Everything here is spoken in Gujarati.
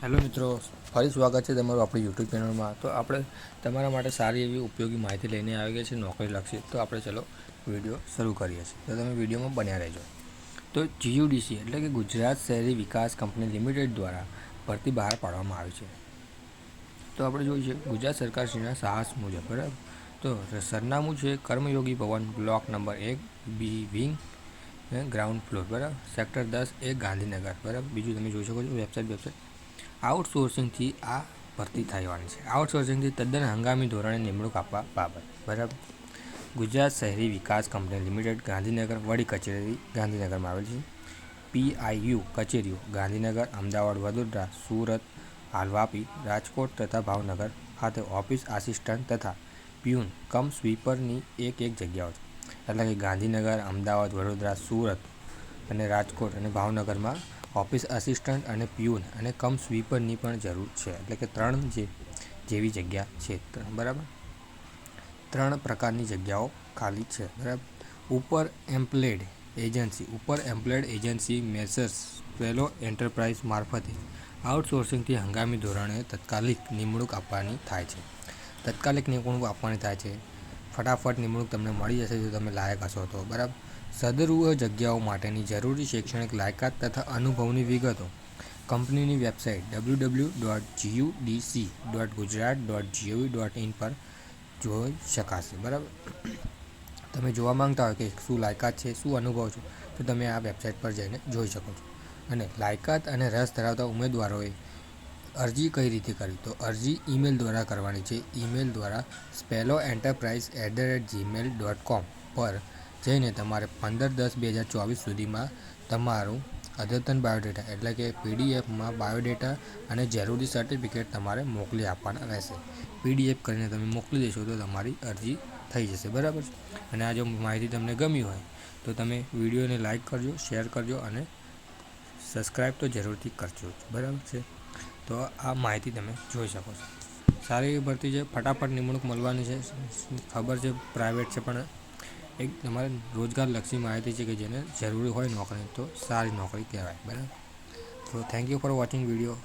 હેલો મિત્રો, ફરી સ્વાગત છે તમારું આપણી યુટ્યુબ ચેનલમાં તો આપણે તમારા માટે સારી એવી ઉપયોગી માહિતી લઈને આવી ગયા છે નોકરી લક્ષી. તો આપણે ચલો વીડિયો શરૂ કરીએ છીએ. તો તમે વિડીયોમાં બન્યા રહેજો. તો જીયુડીસી એટલે કે ગુજરાત શહેરી વિકાસ કંપની લિમિટેડ દ્વારા ભરતી બહાર પાડવામાં આવી છે. તો આપણે જોઈએ ગુજરાત સરકારશ્રીના સાહસ મુજબ, બરાબર? તો સરનામું છે કર્મયોગી ભવન, બ્લોક નંબર એક બી વિંગ ગ્રાઉન્ડ ફ્લોર બરાબર? સેક્ટર દસ એ ગાંધીનગર, બરાબર? બીજું તમે જોઈ શકો છો વેબસાઇટ વેબસાઇટ આઉટસોર્સિંગથી આ ભરતી થવાની છે. આઉટસોર્સિંગથી તદ્દન હંગામી ધોરણે નિમણૂક આપવા બાબત. બરાબર? ગુજરાત શહેરી વિકાસ કંપની લિમિટેડ ગાંધીનગર વડી કચેરી ગાંધીનગરમાં આવેલ છે. પીઆઈયુ કચેરીઓ ગાંધીનગર, અમદાવાદ, વડોદરા, સુરત હાલવાપી રાજકોટ તથા ભાવનગર ખાતે ઓફિસ આસિસ્ટન્ટ તથા પ્યુન કમ સ્વીપરની એક એક જગ્યાઓ છે. એટલે કે ગાંધીનગર, અમદાવાદ, વડોદરા, સુરત અને રાજકોટ અને ભાવનગરમાં ઓફિસ આસિસ્ટન્ટ અને પ્યુન અને કમ સ્વીપરની પણ જરૂર છે. એટલે કે ત્રણ જે, જેવી જગ્યા છે. બરાબર? ત્રણ પ્રકારની જગ્યાઓ ખાલી છે. બરાબર? ઉપર એમ્પ્લેડ એજન્સી ઉપર એમ્પ્લોયડ એજન્સી મેસર્સ પેલો એન્ટરપ્રાઇઝ મારફતે આઉટસોર્સિંગથી હંગામી ધોરણે તત્કાલિક નિમણૂક આપવાની થાય છે. તત્કાલિક નિમણૂક આપવાની થાય છે. ફટાફટ નિમણૂક તમને મળી જશે જો તમે લાયક હશો તો. બરાબર? સદરૂ જગ્યાઓ માટેની જરૂરી શૈક્ષણિક લાયકાત તથા અનુભવની વિગતો કંપનીની website W W dot GUDC dot Gujarat dot GOV dot IN પર જોઈ શકાશે, બરાબર? તમે જોવા માંગતા હોય કે શું લાયકાત છે, શું અનુભવ છે, તો તમે આ વેબસાઇટ પર જઈને જોઈ શકો છો. અને લાયકાત અને રસ ધરાવતા ઉમેદવારોએ અરજી કઈ રીતે કરવી? તો અરજી ઈમેલ દ્વારા કરવાની છે. ઈમેલ દ્વારા સ્પેલો enterprise at the rate Gmail dot com પર જઈને તમારે પંદર દસ બે હજાર ચોવીસ સુધીમાં તમારું અદ્યતન બાયોડેટા, એટલે કે પીડીએફમાં બાયોડેટા અને જરૂરી સર્ટિફિકેટ તમારે મોકલી આપવાના રહેશે. પીડીએફ કરીને તમે મોકલી દેશો તો તમારી અરજી થઈ જશે, બરાબર છે? અને આ જો માહિતી તમને ગમી હોય તો તમે વિડીયોને લાઇક કરજો, શેર કરજો અને સબસ્ક્રાઈબ તો જરૂરથી કરજો બરાબર છે? તો આ માહિતી તમે જોઈ શકો છો. સારી ભરતી છે, ફટાફટ નિમણૂક મળવાની છે. ખબર છે, પ્રાઇવેટ છે પણ એક તમારે રોજગારલક્ષી માહિતી છે કે જેને જરૂરી હોય નોકરી, તો સારી નોકરી કહેવાય, બરાબર? તો thank you for watching video